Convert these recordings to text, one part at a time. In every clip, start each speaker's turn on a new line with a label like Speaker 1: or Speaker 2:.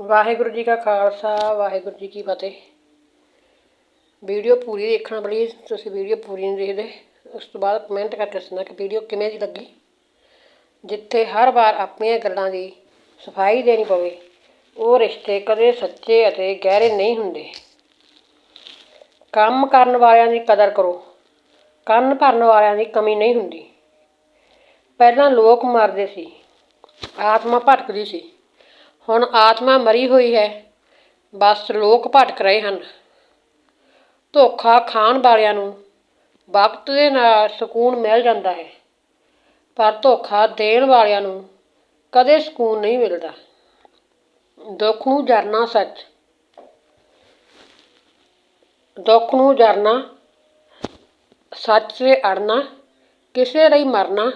Speaker 1: ਵਾਹਿਗੁਰੂ ਜੀ ਕਾ ਖਾਲਸਾ, ਵਾਹਿਗੁਰੂ ਜੀ ਕੀ ਫਤਿਹ। ਵੀਡੀਓ ਪੂਰੀ ਦੇਖਣਾ ਪਲੀਜ਼ ਤੁਸੀਂ ਵੀਡੀਓ ਪੂਰੀ ਨਹੀਂ ਦੇਖਦੇ। ਉਸ ਤੋਂ ਬਾਅਦ ਕਮੈਂਟ ਕਰਕੇ ਦੱਸਣਾ ਕਿ ਵੀਡੀਓ ਕਿਵੇਂ ਦੀ ਲੱਗੀ। ਜਿੱਥੇ ਹਰ ਵਾਰ ਆਪਣੀਆਂ ਗੱਲਾਂ ਦੀ ਸਫ਼ਾਈ ਦੇਣੀ ਪਵੇ, ਉਹ ਰਿਸ਼ਤੇ ਕਦੇ ਸੱਚੇ ਅਤੇ ਗਹਿਰੇ ਨਹੀਂ ਹੁੰਦੇ। ਕੰਮ ਕਰਨ ਵਾਲਿਆਂ ਦੀ ਕਦਰ ਕਰੋ। ਕੰਨ ਭਰਨ ਵਾਲਿਆਂ ਦੀ ਕਮੀ ਨਹੀਂ ਹੁੰਦੀ। ਪਹਿਲਾਂ ਲੋਕ ਮਰਦੇ ਸੀ। ਆਤਮਾ ਭਟਕਦੀ ਸੀ। ਹੁਣ ਆਤਮਾ ਮਰੀ ਹੋਈ ਹੈ। ਬਸ ਲੋਕ ਭਟਕ ਰਹੇ ਹਨ। ਧੋਖਾ ਖਾਣ ਵਾਲਿਆਂ ਨੂੰ ਵਕਤ ਦੇ ਨਾਲ ਸਕੂਨ ਮਿਲ ਜਾਂਦਾ ਹੈ। ਪਰ ਧੋਖਾ ਦੇਣ ਵਾਲਿਆਂ ਨੂੰ ਕਦੇ ਸਕੂਨ ਨਹੀਂ ਮਿਲਦਾ। ਦੁੱਖ ਨੂੰ ਜਰਨਾ ਸੱਚ। ਦੁੱਖ ਨੂੰ ਜਰਨਾ ਸੱਚ 'ਤੇ ਅੜਨਾ, ਕਿਸੇ ਲਈ ਮਰਨਾ,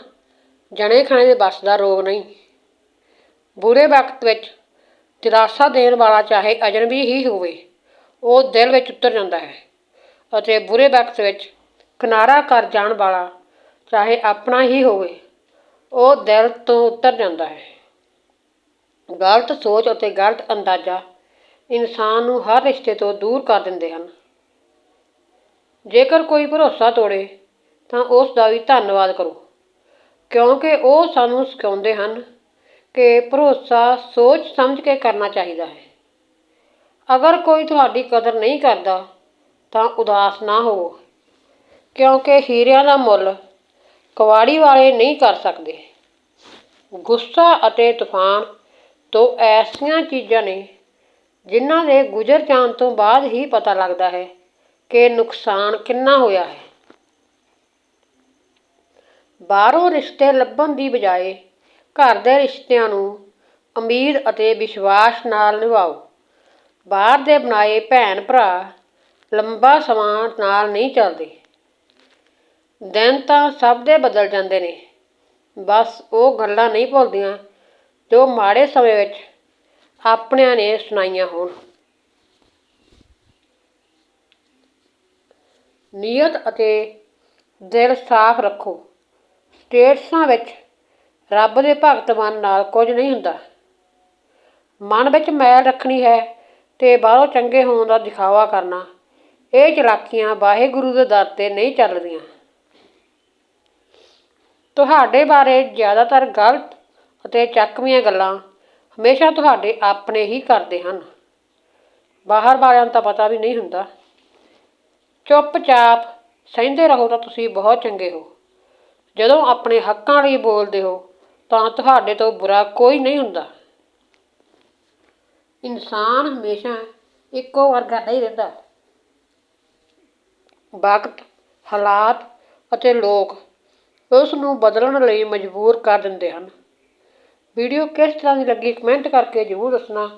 Speaker 1: ਜਣੇ ਖਾਣੇ ਦੇ ਬਸ ਦਾ ਰੋਗ ਨਹੀਂ। ਬੁਰੇ ਵਕਤ ਵਿੱਚ ਦਿਲਾਸਾ ਦੇਣ ਵਾਲਾ ਚਾਹੇ ਅਜਨਬੀ ਹੀ ਹੋਵੇ, ਉਹ ਦਿਲ ਵਿੱਚ ਉਤਰ ਜਾਂਦਾ ਹੈ ਅਤੇ ਬੁਰੇ ਵਕਤ ਵਿੱਚ ਕਿਨਾਰਾ ਕਰ ਜਾਣ ਵਾਲਾ ਚਾਹੇ ਆਪਣਾ ਹੀ ਹੋਵੇ, ਉਹ ਦਿਲ ਤੋਂ ਉਤਰ ਜਾਂਦਾ ਹੈ। ਗਲਤ ਸੋਚ ਅਤੇ ਗਲਤ ਅੰਦਾਜ਼ਾ ਇਨਸਾਨ ਨੂੰ ਹਰ ਰਿਸ਼ਤੇ ਤੋਂ ਦੂਰ ਕਰ ਦਿੰਦੇ ਹਨ। ਜੇਕਰ ਕੋਈ ਭਰੋਸਾ ਤੋੜੇ, ਤਾਂ ਉਸ ਦਾ ਵੀ ਧੰਨਵਾਦ ਕਰੋ, ਕਿਉਂਕਿ ਉਹ ਸਾਨੂੰ ਸਿਖਾਉਂਦੇ ਹਨ ਕਿ ਭਰੋਸਾ ਸੋਚ ਸਮਝ ਕੇ ਕਰਨਾ ਚਾਹੀਦਾ ਹੈ। ਅਗਰ ਕੋਈ ਤੁਹਾਡੀ ਕਦਰ ਨਹੀਂ ਕਰਦਾ, ਤਾਂ ਉਦਾਸ ਨਾ ਹੋਵੋ, ਕਿਉਂਕਿ ਹੀਰਿਆਂ ਦਾ ਮੁੱਲ ਕਵਾੜੀ ਵਾਲੇ ਨਹੀਂ ਕਰ ਸਕਦੇ। ਗੁੱਸਾ ਅਤੇ ਤੂਫਾਨ ਦੋ ਐਸੀਆਂ ਚੀਜ਼ਾਂ ਨੇ, ਜਿਨ੍ਹਾਂ ਦੇ ਗੁਜ਼ਰ ਜਾਣ ਤੋਂ ਬਾਅਦ ਹੀ ਪਤਾ ਲੱਗਦਾ ਹੈ ਕਿ ਨੁਕਸਾਨ ਕਿੰਨਾ ਹੋਇਆ ਹੈ। ਬਾਹਰੋਂ ਰਿਸ਼ਤੇ ਲੱਭਣ ਦੀ ਬਜਾਏ ਘਰ ਦੇ ਰਿਸ਼ਤਿਆਂ ਨੂੰ ਉਮੀਦ ਅਤੇ ਵਿਸ਼ਵਾਸ ਨਾਲ ਨਿਭਾਓ। ਬਾਹਰ ਦੇ ਬਣਾਏ ਭੈਣ ਭਰਾ ਲੰਬਾ ਸਮਾਂ ਨਾਲ ਨਹੀਂ ਚੱਲਦੇ। ਦਿਨ ਤਾਂ ਸਭ ਦੇ ਬਦਲ ਜਾਂਦੇ ਨੇ। ਬਸ ਉਹ ਗੱਲਾਂ ਨਹੀਂ ਭੁੱਲਦੀਆਂ ਜੋ ਮਾੜੇ ਸਮੇਂ ਵਿੱਚ ਆਪਣਿਆਂ ਨੇ ਸੁਣਾਈਆਂ ਹੋਣ। ਨੀਅਤ ਅਤੇ ਦਿਲ ਸਾਫ਼ ਰੱਖੋ। ਸਟੇਟਸਾਂ ਵਿੱਚ ਰੱਬ ਦੇ ਭਗਤ ਮਨ ਨਾਲ ਕੁਝ ਨਹੀਂ ਹੁੰਦਾ। ਮਨ ਵਿੱਚ ਮੈਲ ਰੱਖਣੀ ਹੈ ਤੇ ਬਾਹਰੋਂ ਚੰਗੇ ਹੋਣ ਦਾ ਦਿਖਾਵਾ ਕਰਨਾ। ਇਹ ਚਲਾਕੀਆਂ ਵਾਹਿਗੁਰੂ ਦੇ ਦਰ ਤੇ ਨਹੀਂ ਚੱਲਦੀਆਂ। ਤੁਹਾਡੇ ਬਾਰੇ ਜ਼ਿਆਦਾਤਰ ਗਲਤ ਅਤੇ ਚੱਕਵੀਆਂ ਗੱਲਾਂ ਹਮੇਸ਼ਾ ਤੁਹਾਡੇ ਆਪਣੇ ਹੀ ਕਰਦੇ ਹਨ। ਬਾਹਰ ਵਾਲਿਆਂ ਨੂੰ ਤਾਂ ਪਤਾ ਵੀ ਨਹੀਂ ਹੁੰਦਾ। ਚੁੱਪਚਾਪ ਸਹਿੰਦੇ ਰਹੋ ਤਾਂ ਤੁਸੀਂ ਬਹੁਤ ਚੰਗੇ ਹੋ। ਜਦੋਂ ਆਪਣੇ ਹੱਕਾਂ ਲਈ ਬੋਲਦੇ ਹੋ ਤਾਂ ਤੁਹਾਡੇ ਤੋਂ ਬੁਰਾ ਕੋਈ ਨਹੀਂ ਹੁੰਦਾ। ਇਨਸਾਨ ਹਮੇਸ਼ਾ ਇੱਕੋ ਵਰਗਾ ਨਹੀਂ ਰਹਿੰਦਾ। ਵਕਤ, ਹਾਲਾਤ ਅਤੇ ਲੋਕ ਉਸ ਨੂੰ ਬਦਲਣ ਲਈ ਮਜਬੂਰ ਕਰ ਦਿੰਦੇ ਹਨ। ਵੀਡੀਓ ਕਿਸ ਤਰ੍ਹਾਂ ਦੀ ਲੱਗੀ ਕਮੈਂਟ ਕਰਕੇ ਜ਼ਰੂਰ ਦੱਸਣਾ।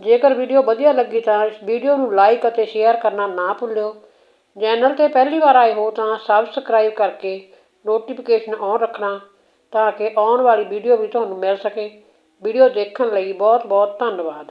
Speaker 1: ਜੇਕਰ ਵੀਡੀਓ ਵਧੀਆ ਲੱਗੀ ਤਾਂ ਇਸ ਵੀਡੀਓ ਨੂੰ ਲਾਈਕ ਅਤੇ ਸ਼ੇਅਰ ਕਰਨਾ ਨਾ ਭੁੱਲਿਓ। ਚੈਨਲ ਤੇ ਪਹਿਲੀ ਵਾਰ ਆਏ ਹੋ ਤਾਂ ਸਬਸਕ੍ਰਾਈਬ ਕਰਕੇ ਨੋਟੀਫਿਕੇਸ਼ਨ ਔਨ ਰੱਖਣਾ। ਤਾਂ ਕਿ ਆਉਣ ਵਾਲੀ ਵੀਡੀਓ ਵੀ ਤੁਹਾਨੂੰ ਮਿਲ ਸਕੇ। ਵੀਡੀਓ ਦੇਖਣ ਲਈ ਬਹੁਤ ਬਹੁਤ ਧੰਨਵਾਦ।